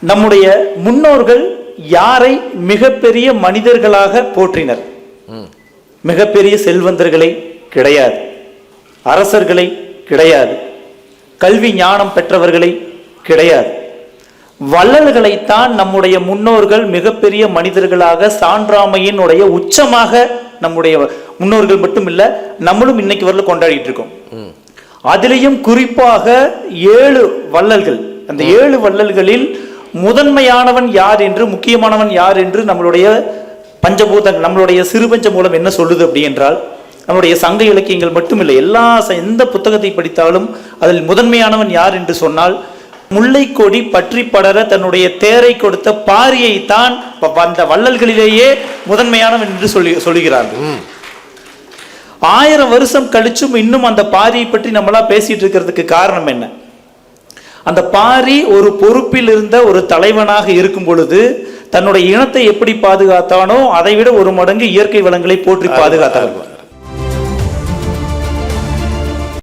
நம்முடைய முன்னோர்கள் யாரை மிகப்பெரிய மனிதர்களாக போற்றினர்? மிகப்பெரிய செல்வந்தர்களை கிடையாது. அரசர்களை கிடையாது. கல்வி ஞானம் பெற்றவர்களை கிடையாது. வள்ளல்களைத்தான் நம்முடைய முன்னோர்கள் மிகப்பெரிய மனிதர்களாக சான்றாமையினுடைய உச்சமாக நம்முடைய முன்னோர்கள் மட்டும் இல்ல நம்மளும் இன்னைக்கு வரல கொண்டாடிட்டு இருக்கோம். அதிலையும் குறிப்பாக ஏழு வள்ளல்கள். அந்த ஏழு வள்ளல்களில் முதன்மையானவன் யார் என்று முக்கியமானவன் யார் என்று நம்மளுடைய பஞ்சபூதங்கள் நம்மளுடைய சிறுபஞ்ச மூலம் என்ன சொல்லுது அப்படி என்றால் நம்மளுடைய சங்க இலக்கியங்கள் மட்டுமில்லை எல்லா எந்த புத்தகத்தை படித்தாலும் அதில் முதன்மையானவன் யார் என்று சொன்னால் முல்லைக்கொடி பற்றி படர தன்னுடைய தேரை கொடுத்த பாரியை தான் அந்த வள்ளல்களிலேயே முதன்மையானவன் என்று சொல்லி சொல்லுகிறார்கள். ஆயிரம் வருஷம் கழிச்சும் இன்னும் அந்த பாரியை பற்றி நம்மளா பேசிட்டு இருக்கிறதுக்கு காரணம் என்ன? அந்த பாரி ஒரு பொறுப்பில் இருந்த ஒரு தலைவனாக இருக்கும் பொழுது தன்னுடைய இனத்தை எப்படி பாதுகாத்தானோ அதை விட ஒரு மடங்கு இயற்கை வளங்களை போற்றி பாதுகாத்தார்கள்.